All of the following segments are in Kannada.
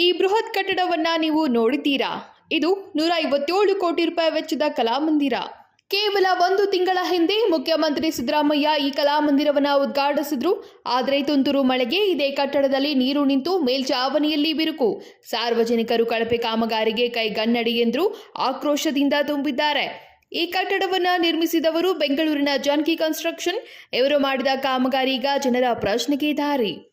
ಈ ಬೃಹತ್ ಕಟ್ಟಡವನ್ನ ನೀವು ನೋಡಿದ್ದೀರಾ? ಇದು ನೂರ ಐವತ್ತೇಳು ಕೋಟಿ ರೂಪಾಯಿ ವೆಚ್ಚದ ಕಲಾಮಂದಿರ. ಕೇವಲ ಒಂದು ತಿಂಗಳ ಹಿಂದೆ ಮುಖ್ಯಮಂತ್ರಿ ಸಿದ್ದರಾಮಯ್ಯ ಈ ಕಲಾಮಂದಿರವನ್ನ ಉದ್ಘಾಟಿಸಿದ್ರು. ಆದರೆ ತುಂತುರು ಮಳೆಗೆ ಇದೇ ಕಟ್ಟಡದಲ್ಲಿ ನೀರು ನಿಂತು ಮೇಲ್ಚಾವಣಿಯಲ್ಲಿ ಬಿರುಕು. ಸಾರ್ವಜನಿಕರು ಕಳಪೆ ಕಾಮಗಾರಿಗೆ ಕೈಗನ್ನಡಿ ಎಂದರು ಆಕ್ರೋಶದಿಂದ ತುಂಬಿದ್ದಾರೆ. ಈ ಕಟ್ಟಡವನ್ನ ನಿರ್ಮಿಸಿದವರು ಬೆಂಗಳೂರಿನ ಜಾನ್ಕಿ ಕನ್ಸ್ಟ್ರಕ್ಷನ್. ಇವರು ಮಾಡಿದ ಕಾಮಗಾರಿ ಜನರ ಪ್ರಶ್ನೆಗೆ ದಾರಿ.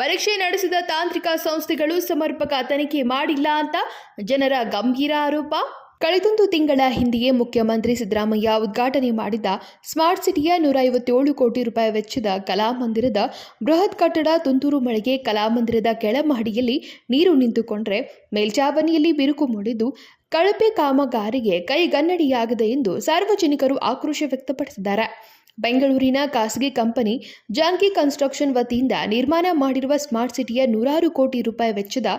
ಪರೀಕ್ಷೆ ನಡೆಸಿದ ತಾಂತ್ರಿಕ ಸಂಸ್ಥೆಗಳು ಸಮರ್ಪಕ ತನಿಖೆ ಮಾಡಿಲ್ಲ ಅಂತ ಜನರ ಗಂಭೀರ ಆರೋಪ. ಕಳೆದೊಂದು ತಿಂಗಳ ಹಿಂದೆಯೇ ಮುಖ್ಯಮಂತ್ರಿ ಸಿದ್ದರಾಮಯ್ಯ ಉದ್ಘಾಟನೆ ಮಾಡಿದ ಸ್ಮಾರ್ಟ್ ಸಿಟಿಯ ನೂರ ಐವತ್ತೇಳು ಕೋಟಿ ರೂಪಾಯಿ ವೆಚ್ಚದ ಕಲಾಮಂದಿರದ ಬೃಹತ್ ಕಟ್ಟಡ ತುಂತುರು ಮಳೆಗೆ ಕಲಾಮಂದಿರದ ಕೆಳಮಹಡಿಯಲ್ಲಿ ನೀರು ನಿಂತುಕೊಂಡ್ರೆ ಮೇಲ್ಚಾವಣಿಯಲ್ಲಿ ಬಿರುಕು ಮೂಡಿದ್ದು ಕಳಪೆ ಕಾಮಗಾರಿಗೆ ಕೈಗನ್ನಡಿಯಾಗಿದೆ ಎಂದು ಸಾರ್ವಜನಿಕರು ಆಕ್ರೋಶ ವ್ಯಕ್ತಪಡಿಸಿದ್ದಾರೆ. ಬೆಂಗಳೂರಿನ ಖಾಸಗಿ ಕಂಪನಿ ಜಾಂಕಿ ಕನ್ಸ್ಟ್ರಕ್ಷನ್ ವತಿಯಿಂದ ನಿರ್ಮಾಣ ಮಾಡಿರುವ ಸ್ಮಾರ್ಟ್ ಸಿಟಿಯ ನೂರಾರು ಕೋಟಿ ರೂಪಾಯಿ ವೆಚ್ಚದ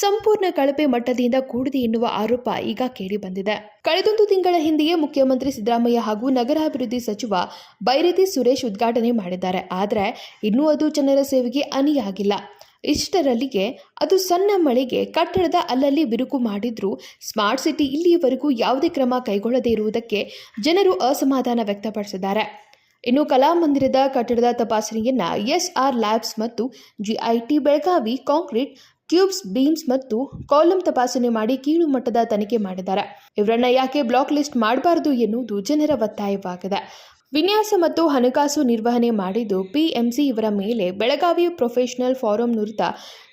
ಸಂಪೂರ್ಣ ಕಳಪೆ ಮಟ್ಟದಿಂದ ಕೂಡಿದೆ ಎನ್ನುವ ಆರೋಪ ಈಗ ಕೇಳಿಬಂದಿದೆ. ಕಳೆದೊಂದು ತಿಂಗಳ ಹಿಂದೆಯೇ ಮುಖ್ಯಮಂತ್ರಿ ಸಿದ್ದರಾಮಯ್ಯ ಹಾಗೂ ನಗರಾಭಿವೃದ್ಧಿ ಸಚಿವ ಬೈರತಿ ಸುರೇಶ್ ಉದ್ಘಾಟನೆ ಮಾಡಿದ್ದಾರೆ. ಆದರೆ ಇನ್ನೂ ಅದು ಜನರ ಸೇವೆಗೆ ಅನಿಯಾಗಿಲ್ಲ. ಇಷ್ಟರಲ್ಲಿಗೆ ಅದು ಸಣ್ಣ ಮಳೆಗೆ ಕಟ್ಟಡದ ಅಲ್ಲಲ್ಲಿ ಬಿರುಕು ಮಾಡಿದ್ರೂ ಸ್ಮಾರ್ಟ್ ಸಿಟಿ ಇಲ್ಲಿಯವರೆಗೂ ಯಾವುದೇ ಕ್ರಮ ಕೈಗೊಳ್ಳದೇ ಇರುವುದಕ್ಕೆ ಜನರು ಅಸಮಾಧಾನ ವ್ಯಕ್ತಪಡಿಸಿದ್ದಾರೆ. ಇನ್ನು ಕಲಾಮಂದಿರದ ಕಟ್ಟಡದ ತಪಾಸಣೆಯನ್ನ ಎಸ್ಆರ್ ಲ್ಯಾಬ್ಸ್ ಮತ್ತು GIT Belagavi concrete cubes beams ಮತ್ತು ಕಾಲಮ್ ತಪಾಸಣೆ ಮಾಡಿ ಕೀಳು ಮಟ್ಟದ ತನಿಖೆ ಮಾಡಿದ್ದಾರೆ. ಇವರನ್ನ ಯಾಕೆ ಬ್ಲಾಕ್ ಲಿಸ್ಟ್ ಮಾಡಬಾರದು ಎನ್ನುವುದು ಜನರ ಒತ್ತಾಯವಾಗಿದೆ. ವಿನ್ಯಾಸ ಮತ್ತು ಹಣಕಾಸು ನಿರ್ವಹಣೆ ಮಾಡಿದ್ದು ಪಿಎಂಸಿ ಇವರ ಮೇಲೆ ಬೆಳಗಾವಿ ಪ್ರೊಫೆಷನಲ್ ಫಾರಂ ನುರಿತ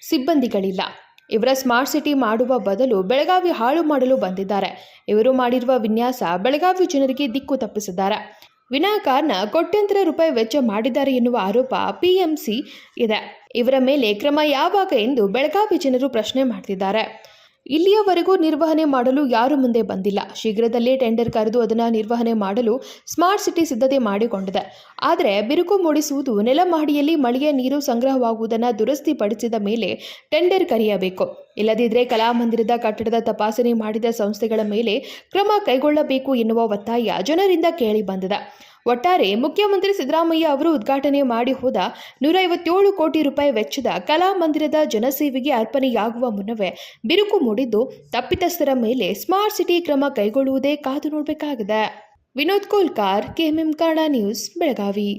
ಸಿಬ್ಬಂದಿಗಳಿಲ್ಲ. ಇವರ ಸ್ಮಾರ್ಟ್ ಸಿಟಿ ಮಾಡುವ ಬದಲು ಬೆಳಗಾವಿ ಹಾಳು ಮಾಡಲು ಬಂದಿದ್ದಾರೆ. ಇವರು ಮಾಡಿರುವ ವಿನ್ಯಾಸ ಬೆಳಗಾವಿ ಜನರಿಗೆ ದಿಕ್ಕು ತಪ್ಪಿಸಿದ್ದಾರೆ. ವಿನಾಕಾರಣ ಕೋಟ್ಯಂತರ ರೂಪಾಯಿ ವೆಚ್ಚ ಮಾಡಿದ್ದಾರೆ ಎನ್ನುವ ಆರೋಪ ಪಿಎಂಸಿ ಇದೆ. ಇವರ ಮೇಲೆ ಕ್ರಮ ಯಾವಾಗ ಎಂದು ಬೆಳಗಾವಿ ಜನರು ಪ್ರಶ್ನೆ ಮಾಡ್ತಿದ್ದಾರೆ. ಇಲ್ಲಿಯವರೆಗೂ ನಿರ್ವಹಣೆ ಮಾಡಲು ಯಾರು ಮುಂದೆ ಬಂದಿಲ್ಲ. ಶೀಘ್ರದಲ್ಲೇ ಟೆಂಡರ್ ಕರೆದು ಅದನ್ನು ನಿರ್ವಹಣೆ ಮಾಡಲು ಸ್ಮಾರ್ಟ್ ಸಿಟಿ ಸಿದ್ಧತೆ ಮಾಡಿಕೊಂಡಿದೆ. ಆದರೆ ಬಿರುಕು ಮೂಡಿಸುವುದು ನೆಲಮಹಡಿಯಲ್ಲಿ ಮಳೆಯ ನೀರು ಸಂಗ್ರಹವಾಗುವುದನ್ನು ದುರಸ್ತಿಪಡಿಸಿದ ಮೇಲೆ ಟೆಂಡರ್ ಕರೆಯಬೇಕು. ಇಲ್ಲದಿದ್ದರೆ ಕಲಾಮಂದಿರದ ಕಟ್ಟಡದ ತಪಾಸಣೆ ಮಾಡಿದ ಸಂಸ್ಥೆಗಳ ಮೇಲೆ ಕ್ರಮ ಕೈಗೊಳ್ಳಬೇಕು ಎನ್ನುವ ಒತ್ತಾಯ ಜನರಿಂದ ಕೇಳಿ ಬಂದಿದೆ. ಒಟ್ಟಾರೆ ಮುಖ್ಯಮಂತ್ರಿ ಸಿದ್ದರಾಮಯ್ಯ ಅವರು ಉದ್ಘಾಟನೆ ಮಾಡಿ ಹೋದ ನೂರೈವತ್ತೇಳು ಕೋಟಿ ರೂಪಾಯಿ ವೆಚ್ಚದ ಕಲಾ ಮಂದಿರದ ಜನಸೇವೆಗೆ ಅರ್ಪಣೆಯಾಗುವ ಮುನ್ನವೇ ಬಿರುಕು ಮೂಡಿದ್ದು ತಪ್ಪಿತಸ್ಥರ ಮೇಲೆ ಸ್ಮಾರ್ಟ್ ಸಿಟಿ ಕ್ರಮ ಕೈಗೊಳ್ಳುವುದೇ ಕಾದು ನೋಡಬೇಕಾಗಿದೆ. Vinod Kolkar, KMM Kannada news, Belagavi.